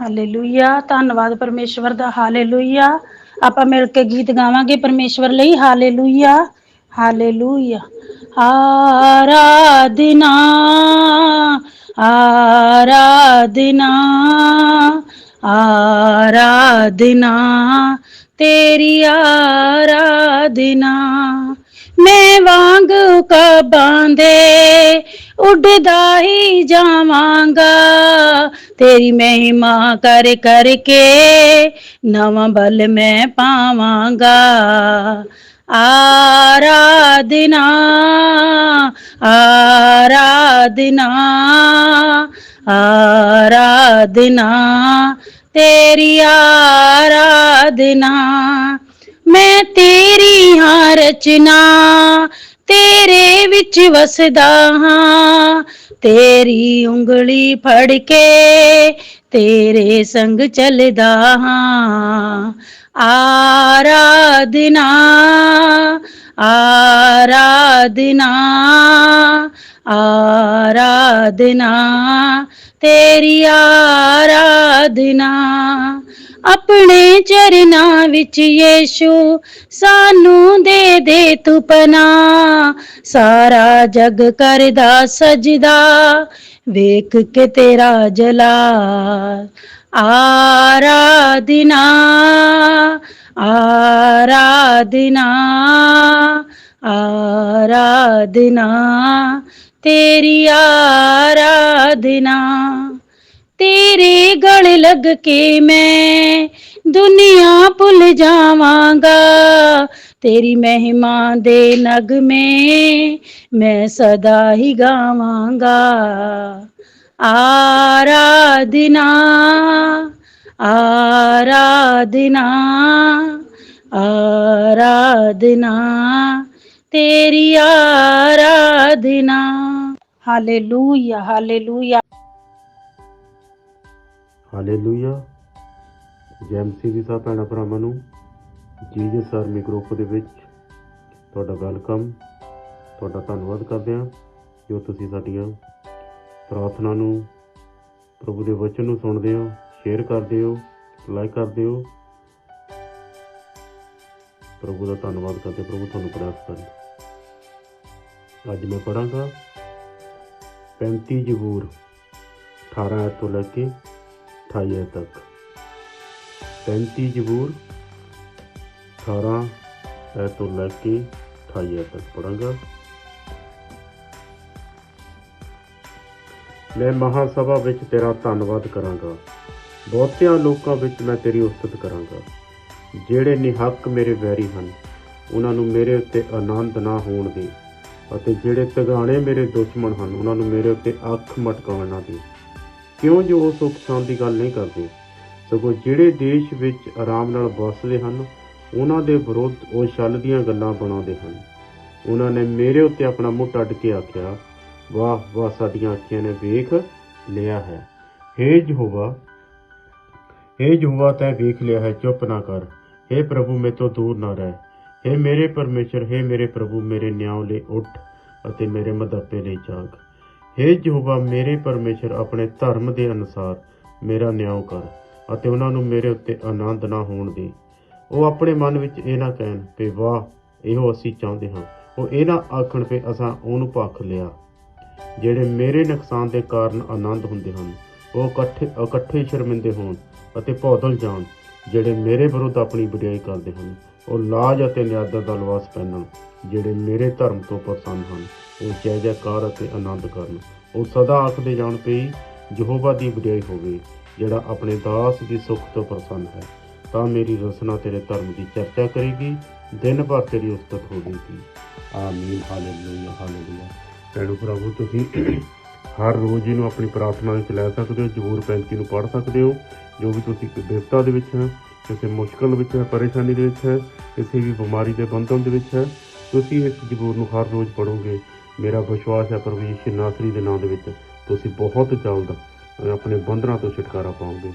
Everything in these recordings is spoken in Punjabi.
ਹਾਲੇਲੂਇਆ ਧੰਨਵਾਦ ਪਰਮੇਸ਼ਵਰ ਦਾ। ਹਾਲੇਲੂਇਆ ਆਪਾਂ ਮਿਲ ਕੇ ਗੀਤ ਗਾਵਾਂਗੇ ਪਰਮੇਸ਼ਵਰ ਲਈ। ਹਾਲੇਲੂਇਆ ਹਾਲੇਲੂਇਆ ਆਰਾਧਨਾ ਆਰਾਧਨਾ ਆਰਾਧਨਾ, ਤੇਰੀ ਆਰਾਧਨਾ। ਮੈਂ ਵਾਂਗ ਕਬਾਂ ਦੇ ਉੱਡਦਾ ਹੀ ਜਾਵਾਂਗਾ। ਤੇਰੀ ਮਹਿਮਾ ਕਰ ਕਰਕੇ ਨਵਾਂ ਬਲ ਮੈਂ ਪਾਵਾਂਗਾ। ਆਰਾਧਨਾ ਆਰਾਧਨਾ ਆਰਾਧਨਾ, ਤੇਰੀ ਆਰਾਧਨਾ। ਮੈਂ ਤੇਰੀ ਹਾਂ ਰਚਨਾ ਤੇਰੇ ਵਿੱਚ ਵਸਦਾ ਹਾਂ। ਤੇਰੀ ਉਂਗਲੀ ਫੜ ਕੇ ਤੇਰੇ ਸੰਗ ਚੱਲਦਾ ਹਾਂ। ਆਰਾਧਨਾ ਆਰਾਧਨਾ ਆਰਾਧਨਾ ਤੇਰੀ ਆਰਾਧਨਾ ਆਪਣੇ ਚਰਨਾਂ ਵਿੱਚ ਯੀਸ਼ੂ, ਸਾਨੂੰ ਦੇ ਦੇ ਤੂੰ ਪਨਾ ਸਾਰਾ ਜਗ ਕਰਦਾ, ਸਜਦਾ, ਵੇਖ ਕੇ ਤੇਰਾ ਜਲਾਲ ਆਰਾਧਨਾ ਆਰਾਧਨਾ ਆਰਾਧਨਾ। ਤੇਰੀ ਆਰਾਧਨਾ, ਤੇਰੇ ਗਲ ਲੱਗ ਕੇ ਮੈਂ ਦੁਨੀਆ ਭੁੱਲ ਜਾਵਾਂਗਾ। ਤੇਰੀ ਮਹਿਮਾ ਦੇ ਨਗਮੇ ਮੈਂ ਸਦਾ ਹੀ ਗਾਵਾਂਗਾ। ਆਰਾਧਨਾ ਆਰਾਧਨਾ ਆਰਾਧਨਾ, ਤੇਰੀ ਆਰਾਧਨਾ। ਹਾਲੇਲੂਇਆ ਹਾਲੇਲੂਇਆ ਹਾਲੇਲੂਇਆ ਜੈਮਸੀ ਵੀ ਸਾਹਿਬ ਭੈਣਾਂ ਭਰਾਵਾਂ ਨੂੰ, ਜੀਜਸ ਆਰਮੀ ਗਰੁੱਪ ਦੇ ਵਿੱਚ ਤੁਹਾਡਾ ਵੈਲਕਮ, ਤੁਹਾਡਾ ਧੰਨਵਾਦ ਕਰਦੇ ਹਾਂ ਜੋ ਤੁਸੀਂ ਸਾਡੀਆਂ ਪ੍ਰਾਰਥਨਾ ਨੂੰ, ਪ੍ਰਭੂ ਦੇ ਵਚਨ ਨੂੰ ਸੁਣਦੇ ਹੋ ਸ਼ੇਅਰ ਕਰਦੇ ਹੋ ਲਾਈਕ ਕਰਦੇ ਹੋ। ਪ੍ਰਭੂ ਦਾ ਧੰਨਵਾਦ ਕਰਦੇ ਪ੍ਰਭੂ ਤੁਹਾਨੂੰ ਪ੍ਰਾਪਤ ਕਰੇ ਅੱਜ ਮੈਂ ਪੜਾਂਗਾ 35 ਜਬੂਰ 18 ਐਤ ਤੋਂ ਲੈ ਕੇ 28 ਐਤ ਤੱਕ। 35 ਜਬੂਰ 18 ਐਤ ਤੋਂ ਲੈ ਕੇ 28 ਐਤ ਤੱਕ ਪੜਾਂਗਾ ਮੈਂ ਮਹਾ ਸਭਾ ਵਿੱਚ ਤੇਰਾ ਧੰਨਵਾਦ ਕਰਾਂਗਾ। ਬਹੁਤਿਆਂ ਲੋਕਾਂ ਵਿੱਚ ਮੈਂ ਤੇਰੀ ਉਸਤਤ ਕਰਾਂਗਾ। ਜਿਹੜੇ ਨਿਹੱਕ ਮੇਰੇ ਵੈਰੀ ਹਨ, ਉਹਨਾਂ ਨੂੰ ਮੇਰੇ ਉੱਤੇ ਆਨੰਦ ਨਾ ਹੋਣ ਦੇ। ਅਤੇ ਜਿਹੜੇ ਤਗਾਣੇ ਮੇਰੇ ਦੁਸ਼ਮਣ ਹਨ, ਉਹਨਾਂ ਨੂੰ ਮੇਰੇ ਉੱਤੇ ਅੱਖ ਮਟਕਾਉਣ ਨਾ ਦੇ। ਕਿਉਂ ਜੋ ਉਹ ਸੁੱਖ ਸ਼ਾਂਤ ਦੀ ਗੱਲ ਨਹੀਂ ਕਰਦੇ? ਸਗੋਂ ਜਿਹੜੇ ਦੇਸ਼ ਵਿੱਚ ਆਰਾਮ ਨਾਲ ਵਸਦੇ ਹਨ, ਉਹਨਾਂ ਦੇ ਵਿਰੁੱਧ ਉਹ ਛਲ ਦੀਆਂ ਗੱਲਾਂ ਬਣਾਉਂਦੇ ਹਨ। ਉਹਨਾਂ ਨੇ ਮੇਰੇ ਉੱਤੇ ਆਪਣਾ ਮੂੰਹ ਟੱਡ ਕੇ ਆਖਿਆ, ਵਾਹ ਵਾਹ, ਸਾਡੀਆਂ ਅੱਖੀਆਂ ਨੇ ਵੇਖ ਲਿਆ ਹੈ। ਹੇ ਯਹੋਵਾ ਹੇ ਯਹੋਵਾ, ਤੈਂ ਵੇਖ ਲਿਆ ਹੈ, ਚੁੱਪ ਨਾ ਕਰ। ਹੇ ਪ੍ਰਭੂ, ਮੇਰੇ ਤੋਂ ਦੂਰ ਨਾ ਰਹਿ। ਹੇ ਮੇਰੇ ਪਰਮੇਸ਼ਰ, ਹੇ ਮੇਰੇ ਪ੍ਰਭੂ, ਮੇਰੇ ਨਿਆਂ ਲਈ ਉੱਠ ਅਤੇ ਮੇਰੇ ਮਦਪੇ ਲਈ ਜਾਗ। ਹੇ ਯਹੋਵਾ, ਮੇਰੇ ਪਰਮੇਸ਼ਰ, ਆਪਣੇ ਧਰਮ ਦੇ ਅਨੁਸਾਰ ਮੇਰਾ ਨਿਆਂ ਕਰ ਅਤੇ ਉਹਨਾਂ ਨੂੰ ਮੇਰੇ ਉੱਤੇ ਆਨੰਦ ਨਾ ਹੋਣ ਦੇ। ਉਹ ਆਪਣੇ ਮਨ ਵਿੱਚ ਇਹ ਨਾ ਕਹਿਣ ਕਿ ਵਾਹ, ਇਹੋ ਅਸੀਂ ਚਾਹੁੰਦੇ ਹਾਂ। ਉਹ ਇਹ ਨਾ ਆਖਣ ਕਿ ਅਸਾਂ ਉਹਨੂੰ ਭੱਖ ਲਿਆ। ਜਿਹੜੇ ਮੇਰੇ ਨੁਕਸਾਨ ਦੇ ਕਾਰਨ ਆਨੰਦ ਹੁੰਦੇ ਹਨ, ਉਹ ਇਕੱਠੇ ਇਕੱਠੇ ਸ਼ਰਮਿੰਦੇ ਹੋਣ ਅਤੇ ਭੌਦਲ ਜਾਣ। ਜਿਹੜੇ ਮੇਰੇ ਵਿਰੁੱਧ ਆਪਣੀ ਵਡਿਆਈ ਕਰਦੇ ਹਨ ਉਹ ਲਾਜ ਅਤੇ ਨਿਆਦਰ ਦਾ ਲਿਬਾਸ ਪਹਿਨਣ, ਜਿਹੜੇ ਮੇਰੇ ਧਰਮ ਤੋਂ ਪ੍ਰਸੰਨ ਹਨ, ਉਹ ਜੈ ਜੈਕਾਰ ਅਤੇ ਆਨੰਦ ਕਰਨ। ਉਹ ਸਦਾ ਆਖਦੇ ਜਾਣ ਪਈ ਯਹੋਵਾ ਦੀ ਵਡਿਆਈ ਹੋਵੇ, ਜਿਹੜਾ ਆਪਣੇ ਦਾਸ ਦੀ ਸੁੱਖ ਤੋਂ ਪ੍ਰਸੰਨ ਹੈ। ਤਾਂ ਮੇਰੀ ਰਸਨਾ ਤੇਰੇ ਧਰਮ ਦੀ ਚਰਚਾ ਕਰੇਗੀ, ਦਿਨ ਭਰ ਤੇਰੀ ਉਸਤਤ ਹੋਵੇਗੀ ਆਮੀਨ, ਹਾਲੇਲੂਇਆ ਹਾਲੇਲੂਇਆ। ਭੈਣੋ ਪ੍ਰਭੂ ਤੁਸੀਂ ਹਰ ਰੋਜ਼ ਇਹਨੂੰ ਆਪਣੀ ਪ੍ਰਾਰਥਨਾ ਵਿੱਚ ਲੈ ਸਕਦੇ ਹੋ ਜ਼ਬੂਰ 35 ਨੂੰ ਪੜ੍ਹ ਸਕਦੇ ਹੋ, ਜੋ ਵੀ ਤੁਸੀਂ ਬਿਪਤਾ ਦੇ ਵਿੱਚ ਹੈ ਕਿਸੇ ਮੁਸ਼ਕਲ ਵਿੱਚ ਹੈ, ਪਰੇਸ਼ਾਨੀ ਦੇ ਵਿੱਚ ਹੈ ਕਿਸੇ ਵੀ ਬਿਮਾਰੀ ਦੇ ਬੰਧਨ ਦੇ ਵਿੱਚ ਹੈ। ਤੁਸੀਂ ਇਸ ਜ਼ਬੂਰ ਨੂੰ ਹਰ ਰੋਜ਼ ਪੜੋਗੇ ਮੇਰਾ ਵਿਸ਼ਵਾਸ ਹੈ ਪ੍ਰਭੂ ਯਿਸੂ ਨਾਸਰੀ ਦੇ ਨਾਮ ਦੇ ਵਿੱਚ। ਤੁਸੀਂ ਬਹੁਤ ਜਲਦ ਆਪਣੇ ਬੰਧਨਾਂ ਤੋਂ ਛੁਟਕਾਰਾ ਪਾਓਗੇ।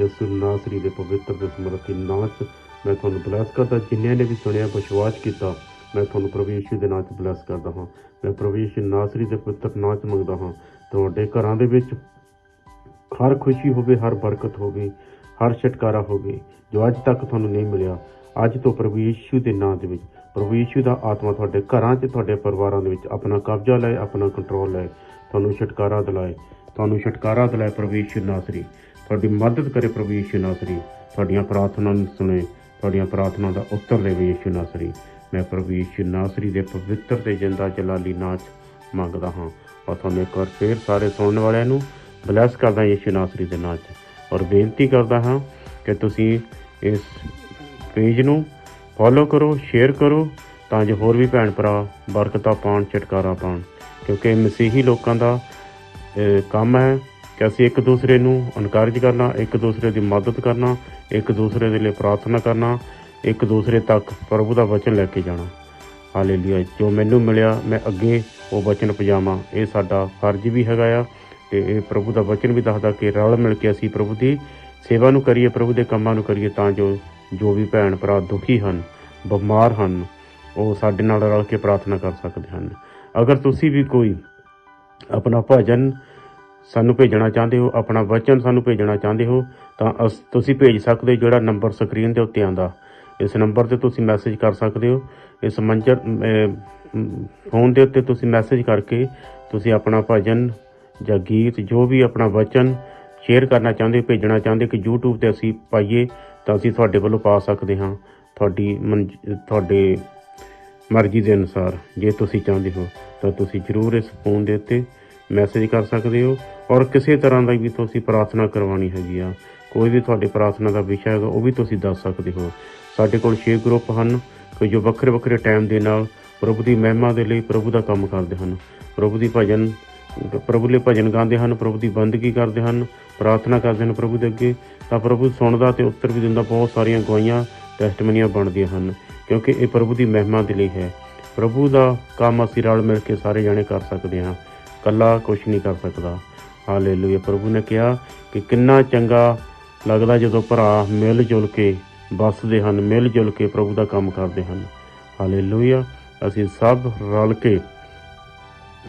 ਯਿਸੂ ਨਾਸਰੀ ਦੇ ਪਵਿੱਤਰ ਤੇ ਸਮਰਥੀ ਨਾਮ 'ਚ ਮੈਂ ਤੁਹਾਨੂੰ ਬਲੈਸ ਕਰਦਾ। ਜਿਨ੍ਹਾਂ ਨੇ ਵੀ ਸੁਣਿਆ, ਵਿਸ਼ਵਾਸ ਕੀਤਾ, ਮੈਂ ਤੁਹਾਨੂੰ ਪ੍ਰਭੂ ਯਿਸੂ ਦੇ ਨਾਮ 'ਚ ਬਲੈਸ ਕਰਦਾ ਹਾਂ। ਮੈਂ ਪ੍ਰਭੂ ਯਿਸੂ ਨਾਸਰੀ ਦੇ ਪਵਿੱਤਰ ਨਾਮ 'ਚ ਮੰਗਦਾ ਹਾਂ। ਤੁਹਾਡੇ ਘਰਾਂ ਦੇ ਵਿੱਚ ਹਰ ਖੁਸ਼ੀ ਹੋਵੇ, ਹਰ ਬਰਕਤ ਹੋਵੇ। ਹਰ ਛੁਟਕਾਰਾ ਹੋਵੇ ਜੋ ਅੱਜ ਤੱਕ ਤੁਹਾਨੂੰ ਨਹੀਂ ਮਿਲਿਆ, ਅੱਜ ਤੋਂ ਪ੍ਰਭੂ ਯੀਸ਼ੂ ਦੇ ਨਾਮ ਦੇ ਵਿੱਚ, ਪ੍ਰਭੂ ਯੀਸ਼ੂ ਦਾ ਆਤਮਾ ਤੁਹਾਡੇ ਘਰਾਂ 'ਚ, ਤੁਹਾਡੇ ਪਰਿਵਾਰਾਂ ਦੇ ਵਿੱਚ ਆਪਣਾ ਕਬਜ਼ਾ ਲਏ, ਆਪਣਾ ਕੰਟਰੋਲ ਲਏ, ਤੁਹਾਨੂੰ ਛੁਟਕਾਰਾ ਦਿਲਾਏ, ਤੁਹਾਨੂੰ ਛੁਟਕਾਰਾ ਦਿਲਾਏ ਪ੍ਰਭੂ ਯੀਸ਼ੂ ਨਾਸਰੀ। ਤੁਹਾਡੀ ਮਦਦ ਕਰੇ ਪ੍ਰਭੂ ਯੀਸ਼ੂ ਨਾਸਰੀ। ਤੁਹਾਡੀਆਂ ਪ੍ਰਾਰਥਨਾ ਨੂੰ ਸੁਣੇ, ਤੁਹਾਡੀਆਂ ਪ੍ਰਾਰਥਨਾ ਦਾ ਉੱਤਰ ਦੇਵੇ ਯੀਸ਼ੂ ਨਾਸਰੀ। ਮੈਂ ਪ੍ਰਭੂ ਯੀਸ਼ੂ ਨਾਸਰੀ ਦੇ ਪਵਿੱਤਰ ਤੇ ਜਿੰਦਾ ਜਲਾਲੀ ਨਾਚ ਮੰਗਦਾ ਹਾਂ। ਔਰ ਤੁਹਾਨੂੰ ਇੱਕ ਵਾਰ ਫੇਰ ਸਾਰੇ ਸੁਣਨ ਵਾਲਿਆਂ ਨੂੰ ਬਲੈਸ ਕਰਦਾ ਯੀਸ਼ੂ ਨਾਸਰੀ ਦੇ ਨਾਮ 'ਚ। ਔਰ ਬੇਨਤੀ ਕਰਦਾ ਹਾਂ ਕਿ ਤੁਸੀਂ ਇਸ ਪੇਜ ਨੂੰ ਫੋਲੋ ਕਰੋ ਸ਼ੇਅਰ ਕਰੋ, ਤਾਂ ਜੋ ਹੋਰ ਵੀ ਭੈਣ ਭਰਾ ਬਰਕਤਾਂ ਪਾਉਣ, ਛੁਟਕਾਰਾ ਪਾਉਣ। ਕਿਉਂਕਿ ਮਸੀਹੀ ਲੋਕਾਂ ਦਾ ਕੰਮ ਹੈ ਕਿ ਅਸੀਂ ਇੱਕ ਦੂਸਰੇ ਨੂੰ ਇਨਕਰੇਜ ਕਰਨਾ, ਇੱਕ ਦੂਸਰੇ ਦੀ ਮਦਦ ਕਰਨਾ, ਇੱਕ ਦੂਸਰੇ ਦੇ ਲਈ ਪ੍ਰਾਰਥਨਾ ਕਰਨਾ, ਇੱਕ ਦੂਸਰੇ ਤੱਕ ਪ੍ਰਭੂ ਦਾ ਵਚਨ ਲੈ ਕੇ ਜਾਣਾ। ਹਾਲੇਲੂਇਆ ਜੋ ਮੈਨੂੰ ਮਿਲਿਆ, ਮੈਂ ਅੱਗੇ ਉਹ ਵਚਨ ਪਜਾਵਾਂ। ਇਹ ਸਾਡਾ ਫਰਜ਼ ਵੀ ਹੈਗਾ ਆ ਤੇ ਇਹ ਪ੍ਰਭੂ ਦਾ ਵਚਨ ਵੀ ਦੱਸਦਾ ਕਿ ਰਲ ਮਿਲ ਕੇ ਅਸੀਂ ਪ੍ਰਭੂ ਦੀ ਸੇਵਾ ਨੂੰ ਕਰੀਏ, ਪ੍ਰਭੂ ਦੇ ਕੰਮਾਂ ਨੂੰ ਕਰੀਏ ਤਾਂ ਜੋ ਜੋ ਵੀ ਭੈਣ ਭਰਾ ਦੁਖੀ ਹਨ, ਬਿਮਾਰ ਹਨ, ਉਹ ਸਾਡੇ ਨਾਲ ਰਲ ਕੇ ਪ੍ਰਾਰਥਨਾ ਕਰ ਸਕਦੇ ਹਨ। ਅਗਰ ਤੁਸੀਂ ਵੀ ਕੋਈ ਆਪਣਾ ਭਜਨ ਸਾਨੂੰ ਭੇਜਣਾ ਚਾਹੁੰਦੇ ਹੋ, ਆਪਣਾ ਵਚਨ ਸਾਨੂੰ ਭੇਜਣਾ ਚਾਹੁੰਦੇ ਹੋ, ਤਾਂ ਅਸ- ਤੁਸੀਂ ਭੇਜ ਸਕਦੇ ਹੋ ਜਿਹੜਾ ਨੰਬਰ ਸਕਰੀਨ ਦੇ ਉੱਤੇ ਆਂਦਾ ਇਸ ਨੰਬਰ ਤੇ ਤੁਸੀਂ ਮੈਸੇਜ ਕਰ ਸਕਦੇ ਹੋ। ਇਸ ਮੰਜਰ ਫੋਨ ਦੇ ਉੱਤੇ ਤੁਸੀਂ ਮੈਸੇਜ ਕਰਕੇ ਤੁਸੀਂ ਆਪਣਾ ਭਜਨ ਜਾਂ ਗੀਤ, ਜੋ ਵੀ ਆਪਣਾ ਵਚਨ ਸ਼ੇਅਰ ਕਰਨਾ ਚਾਹੁੰਦੇ ਹੋ ਭੇਜਣਾ ਚਾਹੁੰਦੇ ਕਿ YouTube ਤੇ ਅਸੀਂ ਪਾਈਏ, ਤਾਂ ਅਸੀਂ ਤੁਹਾਡੇ ਵੱਲੋਂ ਪਾ ਸਕਦੇ ਹਾਂ ਤੁਹਾਡੀ ਮਨਜ- ਤੁਹਾਡੇ ਮਰਜ਼ੀ ਦੇ ਅਨੁਸਾਰ। ਜੇ ਤੁਸੀਂ ਚਾਹੁੰਦੇ ਹੋ, ਤਾਂ ਤੁਸੀਂ ਜ਼ਰੂਰ ਇਸ ਫੋਨ ਦੇ ਉੱਤੇ ਮੈਸੇਜ ਕਰ ਸਕਦੇ ਹੋ ਔਰ ਕਿਸੇ ਤਰ੍ਹਾਂ ਦਾ ਵੀ ਤੁਸੀਂ ਪ੍ਰਾਰਥਨਾ ਕਰਵਾਉਣੀ ਹੈਗੀ ਆ, ਕੋਈ ਵੀ ਤੁਹਾਡੀ ਪ੍ਰਾਰਥਨਾ ਦਾ ਵਿਸ਼ਾ ਹੈਗਾ, ਉਹ ਵੀ ਤੁਸੀਂ ਦੱਸ ਸਕਦੇ ਹੋ। ਸਾਡੇ ਕੋਲ 6 ਗਰੁੱਪ ਹਨ ਕਿ ਜੋ ਵੱਖਰੇ ਵੱਖਰੇ ਟਾਈਮ ਦੇ ਨਾਲ ਪ੍ਰਭੂ ਦੀ ਮਹਿਮਾ ਦੇ ਲਈ ਪ੍ਰਭੂ ਦਾ ਕੰਮ ਕਰਦੇ ਹਨ। ਪ੍ਰਭੂ ਦੀ ਭਜਨ ਪ੍ਰਭੂ ਲਈ ਭਜਨ ਗਾਉਂਦੇ ਹਨ, ਪ੍ਰਭੂ ਦੀ ਬੰਦਗੀ ਕਰਦੇ ਹਨ, ਪ੍ਰਾਰਥਨਾ ਕਰਦੇ ਹਨ ਪ੍ਰਭੂ ਦੇ ਅੱਗੇ। ਤਾਂ ਪ੍ਰਭੂ ਸੁਣਦਾ ਤੇ ਉੱਤਰ ਵੀ ਦਿੰਦਾ, ਬਹੁਤ ਸਾਰੀਆਂ ਗਵਾਹੀਆਂ ਟੈਸਟਮਨੀਆਂ ਬਣਦੀਆਂ ਹਨ, ਕਿਉਂਕਿ ਇਹ ਪ੍ਰਭੂ ਦੀ ਮਹਿਮਾ ਦੇ ਲਈ ਹੈ। ਪ੍ਰਭੂ ਦਾ ਕੰਮ ਅਸੀਂ ਰਲ ਮਿਲ ਕੇ ਸਾਰੇ ਜਾਣੇ ਕਰ ਸਕਦੇ ਹਾਂ। ਕੱਲਾ ਕੁਝ ਨਹੀਂ ਕਰ ਸਕਦਾ। ਹਾਲੇਲੂਇਆ ਪ੍ਰਭੂ ਨੇ ਕਿਹਾ ਕਿ ਕਿੰਨਾ ਚੰਗਾ ਲੱਗਦਾ ਜਦੋਂ ਭਰਾ ਮਿਲ ਜੁਲ ਕੇ ਵੱਸਦੇ ਹਨ ਮਿਲ ਜੁਲ ਕੇ ਪ੍ਰਭੂ ਦਾ ਕੰਮ ਕਰਦੇ ਹਨ। ਹਾਲੇਲੂਇਆ ਅਸੀਂ ਸਭ ਰਲ ਕੇ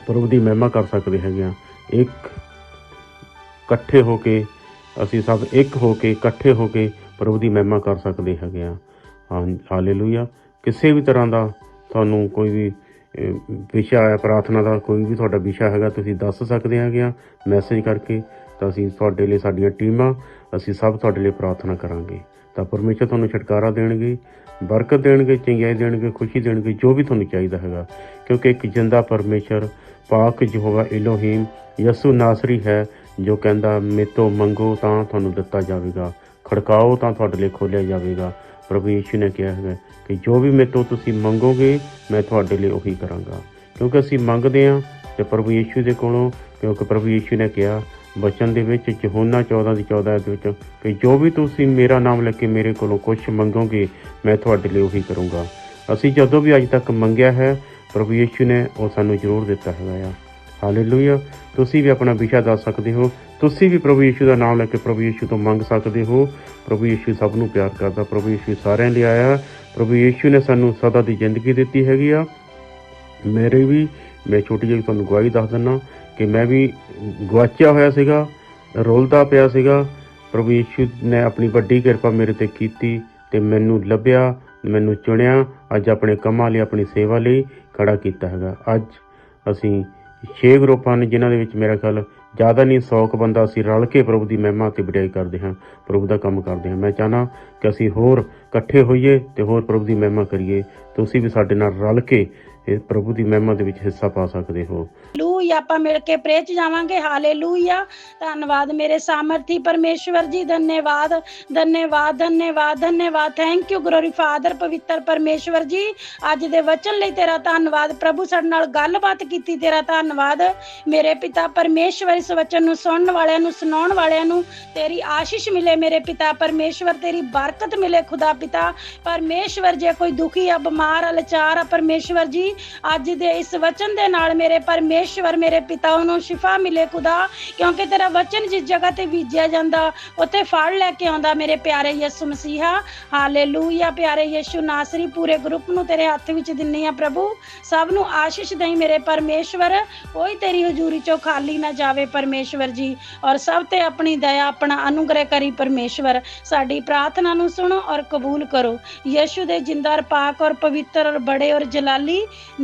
ਪ੍ਰਭੂ ਦੀ ਮਹਿਮਾ ਕਰ ਸਕਦੇ ਹੈਗੇ ਹਾਂ ਇੱਕ ਇਕੱਠੇ ਹੋ ਕੇ, ਅਸੀਂ ਸਭ ਇੱਕ ਹੋ ਕੇ, ਇਕੱਠੇ ਹੋ ਕੇ ਪ੍ਰਭੂ ਦੀ ਮਹਿਮਾ ਕਰ ਸਕਦੇ ਹੈਗੇ ਹਾਂ ਹਾਂ, ਹਾਲੇਲੂਇਆ। ਕਿਸੇ ਵੀ ਤਰ੍ਹਾਂ ਦਾ ਤੁਹਾਨੂੰ ਕੋਈ ਵੀ ਵਿਸ਼ਾ ਹੈ ਪ੍ਰਾਰਥਨਾ ਦਾ ਕੋਈ ਵੀ ਤੁਹਾਡਾ ਵਿਸ਼ਾ ਹੈਗਾ, ਤੁਸੀਂ ਦੱਸ ਸਕਦੇ ਹੈਗੇ ਆ ਮੈਸੇਜ ਕਰਕੇ, ਤਾਂ ਅਸੀਂ ਤੁਹਾਡੇ ਲਈ ਸਾਡੀਆਂ ਟੀਮਾਂ, ਅਸੀਂ ਸਭ ਤੁਹਾਡੇ ਲਈ ਪ੍ਰਾਰਥਨਾ ਕਰਾਂਗੇ। ਤਾਂ ਪਰਮੇਸ਼ਰ ਤੁਹਾਨੂੰ ਛੁਟਕਾਰਾ ਦੇਣਗੇ, ਬਰਕਤ ਦੇਣਗੇ, ਚੰਗਿਆਈ ਦੇਣਗੇ, ਖੁਸ਼ੀ ਦੇਣਗੇ, ਜੋ ਵੀ ਤੁਹਾਨੂੰ ਚਾਹੀਦਾ ਹੈਗਾ। ਕਿਉਂਕਿ ਇੱਕ ਜਿੰਦਾ ਪਰਮੇਸ਼ਰ, ਪਾਕ ਯਹੋਵਾ ਇਲੋਹੀਮ, ਯਸੂ ਨਾਸਰੀ ਹੈ, ਜੋ ਕਹਿੰਦਾ, ਮੇਤੋਂ ਮੰਗੋ ਤਾਂ ਤੁਹਾਨੂੰ ਦਿੱਤਾ ਜਾਵੇਗਾ, ਖੜਕਾਓ ਤਾਂ ਤੁਹਾਡੇ ਲਈ ਖੋਲ੍ਹਿਆ ਜਾਵੇਗਾ। ਪ੍ਰਭੂ ਯੀਸ਼ੂ ਨੇ ਕਿਹਾ ਹੈ ਕਿ ਜੋ ਵੀ ਮੇਤੋਂ ਤੁਸੀਂ ਮੰਗੋਗੇ, ਮੈਂ ਤੁਹਾਡੇ ਲਈ ਉਹੀ ਕਰਾਂਗਾ। ਕਿਉਂਕਿ ਅਸੀਂ ਮੰਗਦੇ ਹਾਂ ਤੇ ਪ੍ਰਭੂ ਯੀਸ਼ੂ ਦੇ ਕੋਲੋਂ, ਕਿਉਂਕਿ ਪ੍ਰਭੂ ਯੀਸ਼ੂ ਨੇ ਕਿਹਾ ਬਚਨ ਦੇ ਵਿੱਚ ਯਹੋਨਾ 14 ਦੀ 14 ਦੇ ਵਿੱਚ, ਕਿ ਜੋ ਵੀ ਤੁਸੀਂ ਮੇਰਾ ਨਾਮ ਲੈ ਕੇ ਮੇਰੇ ਕੋਲੋਂ ਕੁਝ ਮੰਗੋਗੇ, ਮੈਂ ਤੁਹਾਡੇ ਲਈ ਉਹੀ ਕਰੂੰਗਾ। ਅਸੀਂ ਜਦੋਂ ਵੀ ਅੱਜ ਤੱਕ ਮੰਗਿਆ ਹੈ, ਪ੍ਰਭੂ ਯੀਸ਼ੂ ਨੇ ਉਹ ਸਾਨੂੰ ਜ਼ਰੂਰ ਦਿੱਤਾ ਹੈਗਾ ਆ। ਹਾਲੇਲੂਇਆ ਤੁਸੀਂ ਵੀ ਆਪਣਾ ਵਿਸ਼ਾ ਦੱਸ ਸਕਦੇ ਹੋ। ਤੁਸੀਂ ਵੀ ਪ੍ਰਭੂ ਯੀਸ਼ੂ ਦਾ ਨਾਮ ਲੈ ਕੇ ਪ੍ਰਭੂ ਯੀਸ਼ੂ ਤੋਂ ਮੰਗ ਸਕਦੇ ਹੋ। ਪ੍ਰਭੂ ਯੀਸ਼ੂ ਸਭ ਨੂੰ ਪਿਆਰ ਕਰਦਾ, ਪ੍ਰਭੂ ਯੀਸ਼ੂ ਸਾਰਿਆਂ ਲਈ ਆਇਆ। ਪ੍ਰਭੂ ਯੀਸ਼ੂ ਨੇ ਸਾਨੂੰ ਸਦਾ ਦੀ ਜ਼ਿੰਦਗੀ ਦਿੱਤੀ ਹੈਗੀ ਆ। ਮੇਰੇ ਵੀ, ਮੈਂ ਛੋਟੀ ਜਿਹੀ ਤੁਹਾਨੂੰ ਗਵਾਹੀ ਦੱਸ ਦਿੰਦਾ। ਕਿ ਮੈਂ ਵੀ ਗਵਾਚਿਆ ਹੋਇਆ ਸੀਗਾ, ਰੋਲਦਾ ਪਿਆ ਸੀਗਾ, ਪ੍ਰਭੂ ਯੀਸ਼ੂ ਨੇ ਆਪਣੀ ਵੱਡੀ ਕਿਰਪਾ ਮੇਰੇ ਤੇ ਕੀਤੀ ਤੇ ਮੈਨੂੰ ਲੱਭਿਆ, ਮੈਨੂੰ ਚੁਣਿਆ, ਅੱਜ ਆਪਣੇ ਕੰਮਾਂ ਲਈ, ਆਪਣੀ ਸੇਵਾ ਲਈ ਖੜਾ ਕੀਤਾ ਹੈਗਾ। ਅੱਜ ਅਸੀਂ 6 ਗਰੁੱਪਾਂ ਨੇ, ਜਿਨ੍ਹਾਂ ਦੇ ਵਿੱਚ ਮੇਰਾ ਖਿਆਲ ਜ਼ਿਆਦਾ ਨਹੀਂ 100 ਕੁ ਬੰਦਾ ਅਸੀਂ ਰਲ ਕੇ ਪ੍ਰਭੂ ਦੀ ਮਹਿਮਾ ਤੇ ਵਡਿਆਈ ਕਰਦੇ ਹਾਂ, ਪ੍ਰਭੂ ਦਾ ਕੰਮ ਕਰਦੇ ਹਾਂ। ਮੈਂ ਚਾਹਨਾ ਕਿ ਅਸੀਂ ਹੋਰ ਇਕੱਠੇ ਹੋਈਏ ਤੇ ਹੋਰ ਪ੍ਰਭੂ ਦੀ ਮਹਿਮਾ ਕਰੀਏ। ਤੁਸੀਂ ਵੀ ਸਾਡੇ ਨਾਲ ਰਲ ਕੇ ਇਹ ਪ੍ਰਭੂ ਦੀ ਮਹਿਮਾ ਦੇ ਵਿੱਚ ਹਿੱਸਾ ਪਾ ਸਕਦੇ ਹੋ। ਹਾਲੇਲੂਇਆ ਆਪਾਂ ਮਿਲ ਕੇ ਪ੍ਰੇਚ ਚ ਜਾਵਾਂਗੇ। ਹਾਲੇਲੂਇਆ ਧੰਨਵਾਦ ਮੇਰੇ ਸਾਮਰਥੀ ਪਰਮੇਸ਼ਵਰ ਜੀ। ਧੰਨਵਾਦ ਧੰਨਵਾਦ ਧੰਨਵਾਦ ਧੰਨਵਾਦ। ਥੈਂਕ ਯੂ ਗਲੋਰੀ ਫਾਦਰ ਪਵਿੱਤਰ ਪਰਮੇਸ਼ਵਰ ਜੀ। ਅੱਜ ਦੇ ਵਚਨ ਲਈ ਤੇਰਾ ਧੰਨਵਾਦ। ਪ੍ਰਭੂ ਸਾਡੇ ਨਾਲ ਗੱਲਬਾਤ ਕੀਤੀ, ਤੇਰਾ ਧੰਨਵਾਦ। ਮੇਰੇ ਪਿਤਾ ਪਰਮੇਸ਼ਵਰ ਇਸ ਵਚਨ ਨੂੰ ਸੁਣਨ ਵਾਲਿਆਂ ਨੂੰ, ਸੁਣਾਉਣ ਵਾਲਿਆਂ ਨੂੰ, ਤੇਰੀ ਆਸ਼ੀਸ਼ ਮਿਲੇ ਮੇਰੇ ਪਿਤਾ ਪਰਮੇਸ਼ਵਰ, ਤੇਰੀ ਬਰਕਤ ਮਿਲੇ ਖੁਦਾ ਪਿਤਾ। ਪਰਮੇਸ਼ਵਰ, ਜੇ ਕੋਈ ਦੁਖੀ ਆ, ਬਿਮਾਰ ਆ, ਲਾਚਾਰ ਆ, ਪਰਮੇਸ਼ਵਰ ਜੀ, ਅੱਜ ਦੇ ਇਸ ਵਚਨ ਦੇ ਨਾਲ ਮੇਰੇ ਪਰਮੇਸ਼ਵਰ ਪਰਮੇਸ਼ਵਰ ਮੇਰੇ ਪਿਤਾ ਨੂੰ ਸ਼ਿਫਾ ਮਿਲੇ ਖੁਦਾ ਕਿਉਂਕਿ ਤੇਰਾ ਵਚਨ ਜਿਸ ਜਗ੍ਹਾ ਤੇ ਬੀਜਿਆ ਜਾਂਦਾ ਉੱਥੇ ਫਲ ਲੈ ਕੇ ਆਉਂਦਾ ਮੇਰੇ ਪਿਆਰੇ ਯਿਸੂ ਮਸੀਹਾ ਹਾਲੇਲੂਇਆ ਪਿਆਰੇ ਯਿਸੂ ਨਾਸਰੀ ਪੂਰੇ ਗਰੁੱਪ ਨੂੰ ਤੇਰੇ ਹੱਥ ਵਿੱਚ ਦਿੰਨੀ ਆ ਪ੍ਰਭੂ ਸਭ ਨੂੰ ਆਸ਼ੀਸ਼ ਦੇਈ ਮੇਰੇ ਪਰਮੇਸ਼ਵਰ ਕੋਈ ਤੇਰੀ ਹਜ਼ੂਰੀ ਚੋਂ ਖਾਲੀ ਨਾ ਜਾਵੇ ਪਰਮੇਸ਼ਵਰ ਜੀ ਔਰ ਸਭ ਤੇ ਆਪਣੀ ਦਇਆ ਆਪਣਾ ਅਨੁਗ੍ਰਹਿ ਕਰੀ ਪਰਮੇਸ਼ਵਰ ਸਾਡੀ ਪ੍ਰਾਰਥਨਾ ਨੂੰ ਸੁਣੋ ਔਰ ਕਬੂਲ करो यीशु दे जिंदा और पाक और पवित्र और बड़े और जलाली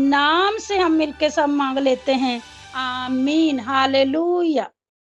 नाम से हम मिलके सब मांग लेते हैं Amen. Hallelujah.